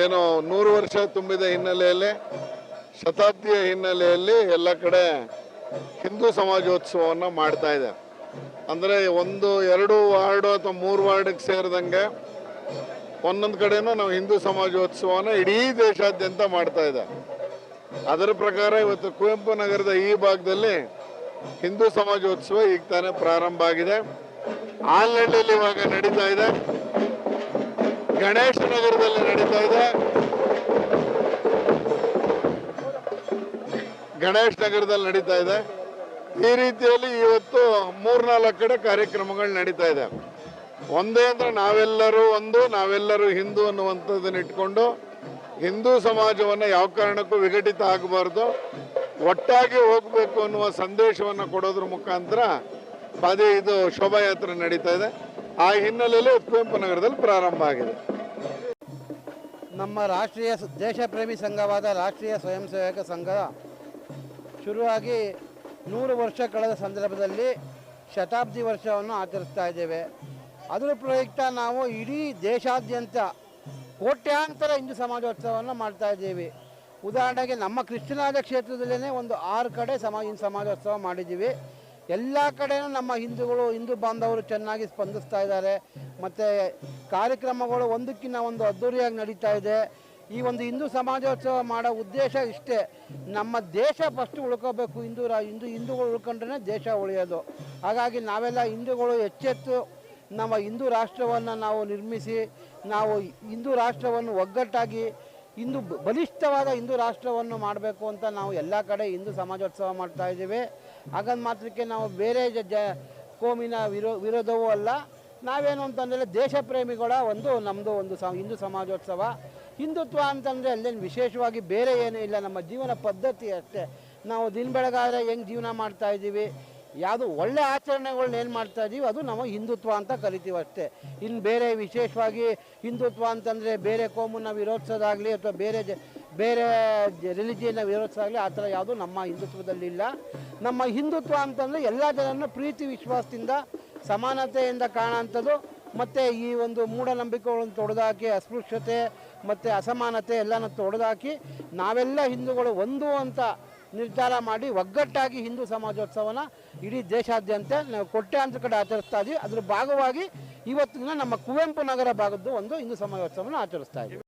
ಏನು ನೂರು ವರ್ಷ ತುಂಬಿದ ಹಿನ್ನೆಲೆಯಲ್ಲಿ, ಶತಾಬ್ದಿಯ ಹಿನ್ನೆಲೆಯಲ್ಲಿ ಎಲ್ಲ ಕಡೆ ಹಿಂದೂ ಸಮಾಜೋತ್ಸವವನ್ನು ಮಾಡ್ತಾ ಇದೆ. ಅಂದರೆ ಒಂದು, ಎರಡು ವಾರ್ಡು ಅಥವಾ ಮೂರು ವಾರ್ಡಿಗೆ ಸೇರಿದಂಗೆ ಒಂದೊಂದು ಕಡೆನೂ ನಾವು ಹಿಂದೂ ಸಮಾಜೋತ್ಸವನ ಇಡೀ ದೇಶಾದ್ಯಂತ ಮಾಡ್ತಾ ಇದೆ. ಅದರ ಪ್ರಕಾರ ಇವತ್ತು ಕುವೆಂಪು ನಗರದ ಈ ಭಾಗದಲ್ಲಿ ಹಿಂದೂ ಸಮಾಜೋತ್ಸವ ಈಗ ತಾನೇ ಪ್ರಾರಂಭ ಆಗಿದೆ. ಆಲ್ನಳ್ಳಿಯಲ್ಲಿ ಇವಾಗ ನಡೀತಾ ಇದೆ. ಗಣೇಶ ನಗರದಲ್ಲಿ ನಡೀತಾ ಇದೆ. ಗಣೇಶ ನಗರದಲ್ಲಿ ನಡೀತಾ ಇದೆ. ಈ ರೀತಿಯಲ್ಲಿ ಇವತ್ತು ಮೂರ್ನಾಲ್ಕು ಕಡೆ ಕಾರ್ಯಕ್ರಮಗಳು ನಡೀತಾ ಇದೆ. ಒಂದೇ ಅಂದ್ರೆ ನಾವೆಲ್ಲರೂ ಒಂದು, ನಾವೆಲ್ಲರೂ ಹಿಂದೂ ಅನ್ನುವಂಥದ್ದನ್ನ ಇಟ್ಕೊಂಡು ಹಿಂದೂ ಸಮಾಜವನ್ನು ಯಾವ ಕಾರಣಕ್ಕೂ ವಿಘಟಿತ ಆಗಬಾರ್ದು. ಒಟ್ಟಾಗಿ ಹೋಗಬೇಕು ಅನ್ನುವ ಸಂದೇಶವನ್ನು ಕೊಡೋದ್ರ ಮುಖಾಂತರ ಅದೇ ಇದು ಶೋಭಾಯಾತ್ರೆ ನಡೀತಾ ಇದೆ. ಆ ಹಿನ್ನೆಲೆಯಲ್ಲಿ ಕುವೆಂಪು ನಗರದಲ್ಲಿ ಪ್ರಾರಂಭ ಆಗಿದೆ. ನಮ್ಮ ರಾಷ್ಟ್ರೀಯ ದೇಶಪ್ರೇಮಿ ದೇಶ ಪ್ರೇಮಿ ಸಂಘವಾದ ರಾಷ್ಟ್ರೀಯ ಸ್ವಯಂ ಸೇವಕ ಸಂಘ ಶುರುವಾಗಿ ನೂರು ವರ್ಷ ಕಳೆದ ಸಂದರ್ಭದಲ್ಲಿ ಶತಾಬ್ದಿ ವರ್ಷವನ್ನು ಆಚರಿಸ್ತಾ ಇದ್ದೇವೆ. ಅದರ ಪ್ರಯುಕ್ತ ನಾವು ಇಡೀ ದೇಶಾದ್ಯಂತ ಕೋಟ್ಯಾಂತರ ಹಿಂದೂ ಸಮಾಜೋತ್ಸವವನ್ನು ಮಾಡ್ತಾ ಇದ್ದೀವಿ. ಉದಾಹರಣೆಗೆ ನಮ್ಮ ಕೃಷ್ಣರಾಜ ಕ್ಷೇತ್ರದಲ್ಲೇ ಒಂದು ಆರು ಕಡೆ ಸಮಾಜ ಹಿಂದೂ ಸಮಾಜೋತ್ಸವ ಮಾಡಿದ್ದೀವಿ. ಎಲ್ಲ ಕಡೆಯೂ ನಮ್ಮ ಹಿಂದೂಗಳು, ಹಿಂದೂ ಬಾಂಧವರು ಚೆನ್ನಾಗಿ ಸ್ಪಂದಿಸ್ತಾ ಇದ್ದಾರೆ. ಮತ್ತು ಕಾರ್ಯಕ್ರಮಗಳು ಒಂದಕ್ಕಿಂತ ಒಂದು ಅದ್ದೂರಿಯಾಗಿ ನಡೀತಾ ಇದೆ. ಈ ಒಂದು ಹಿಂದೂ ಸಮಾಜೋತ್ಸವ ಮಾಡೋ ಉದ್ದೇಶ ಇಷ್ಟೇ. ನಮ್ಮ ದೇಶ ಫಸ್ಟ್ ಉಳ್ಕೋಬೇಕು. ಹಿಂದೂ ರಾ ಹಿಂದೂ, ಹಿಂದೂಗಳು ಉಳ್ಕೊಂಡ್ರೆ ದೇಶ ಉಳಿಯೋದು. ಹಾಗಾಗಿ ನಾವೆಲ್ಲ ಹಿಂದೂಗಳು ಎಚ್ಚೆತ್ತು ನಮ್ಮ ಹಿಂದೂ ರಾಷ್ಟ್ರವನ್ನು ನಾವು ನಿರ್ಮಿಸಿ, ನಾವು ಹಿಂದೂ ರಾಷ್ಟ್ರವನ್ನು ಒಗ್ಗಟ್ಟಾಗಿ, ಹಿಂದೂ ಬಲಿಷ್ಠವಾದ ಹಿಂದೂ ರಾಷ್ಟ್ರವನ್ನು ಮಾಡಬೇಕು ಅಂತ ನಾವು ಎಲ್ಲ ಕಡೆ ಹಿಂದೂ ಸಮಾಜೋತ್ಸವ ಮಾಡ್ತಾ ಇದ್ದೀವಿ. ಹಾಗಂದು ಮಾತ್ರಕ್ಕೆ ನಾವು ಬೇರೆ ಜ ಕೋಮಿನ ವಿರೋ, ವಿರೋಧವೂ ಅಲ್ಲ. ನಾವೇನು ಅಂತಂದರೆ ದೇಶ ಪ್ರೇಮಿಗಳ ಒಂದು ನಮ್ಮದು ಒಂದು ಸ ಹಿಂದೂ ಸಮಾಜೋತ್ಸವ. ಹಿಂದುತ್ವ ಅಂತಂದರೆ ಅಲ್ಲೇನು ವಿಶೇಷವಾಗಿ ಬೇರೆ ಏನೂ ಇಲ್ಲ. ನಮ್ಮ ಜೀವನ ಪದ್ಧತಿ ಅಷ್ಟೇ. ನಾವು ದಿನ ಬೆಳಗಾದರೆ ಹೆಂಗೆ ಜೀವನ ಮಾಡ್ತಾ ಇದ್ದೀವಿ? ಯಾವುದು ಒಳ್ಳೆ ಆಚರಣೆಗಳನ್ನ ಏನು ಮಾಡ್ತಾ ಇದ್ದೀವಿ ಅದು ನಮ್ಮ ಹಿಂದುತ್ವ ಅಂತ ಕರಿತೀವಿ ಅಷ್ಟೇ. ಇನ್ನು ಬೇರೆ ವಿಶೇಷವಾಗಿ ಹಿಂದುತ್ವ ಅಂತಂದರೆ ಬೇರೆ ಕೋಮನ್ನ ವಿರೋಧಿಸೋದಾಗಲಿ ಅಥವಾ ಬೇರೆ ಬೇರೆ ರಿಲಿಜಿಯನ್ನ ವಿರೋಧಿಸೋದಾಗಲಿ ಆ ಥರ ಯಾವುದು ನಮ್ಮ ಹಿಂದುತ್ವದಲ್ಲಿ ಇಲ್ಲ. ನಮ್ಮ ಹಿಂದುತ್ವ ಅಂತಂದರೆ ಎಲ್ಲ ಜನರನ್ನು ಪ್ರೀತಿ ವಿಶ್ವಾಸದಿಂದ, ಸಮಾನತೆಯಿಂದ ಕಾಣೋಂಥದ್ದು ಮತ್ತು ಈ ಒಂದು ಮೂಢನಂಬಿಕೆಗಳನ್ನು ತೊಡೆದಾಕಿ, ಅಸ್ಪೃಶ್ಯತೆ ಮತ್ತು ಅಸಮಾನತೆ ಎಲ್ಲನೂ ತೊಡೆದಾಕಿ, ನಾವೆಲ್ಲ ಹಿಂದೂಗಳು ಒಂದು ಅಂತ ನಿರ್ಧಾರ ಮಾಡಿ ಒಗ್ಗಟ್ಟಾಗಿ ಹಿಂದೂ ಸಮಾಜೋತ್ಸವನ ಇಡೀ ದೇಶಾದ್ಯಂತ ನಾವು ಅಂತ ಕಡೆ ಆಚರಿಸ್ತಾ ಇದ್ದೀವಿ ಅದರ ಭಾಗವಾಗಿ ಇವತ್ತಿನ ನಮ್ಮ ಕುವೆಂಪು ನಗರ ಭಾಗದ್ದು ಒಂದು ಹಿಂದೂ ಸಮಾಜೋತ್ಸವನ ಆಚರಿಸ್ತಾ ಇದ್ದೀವಿ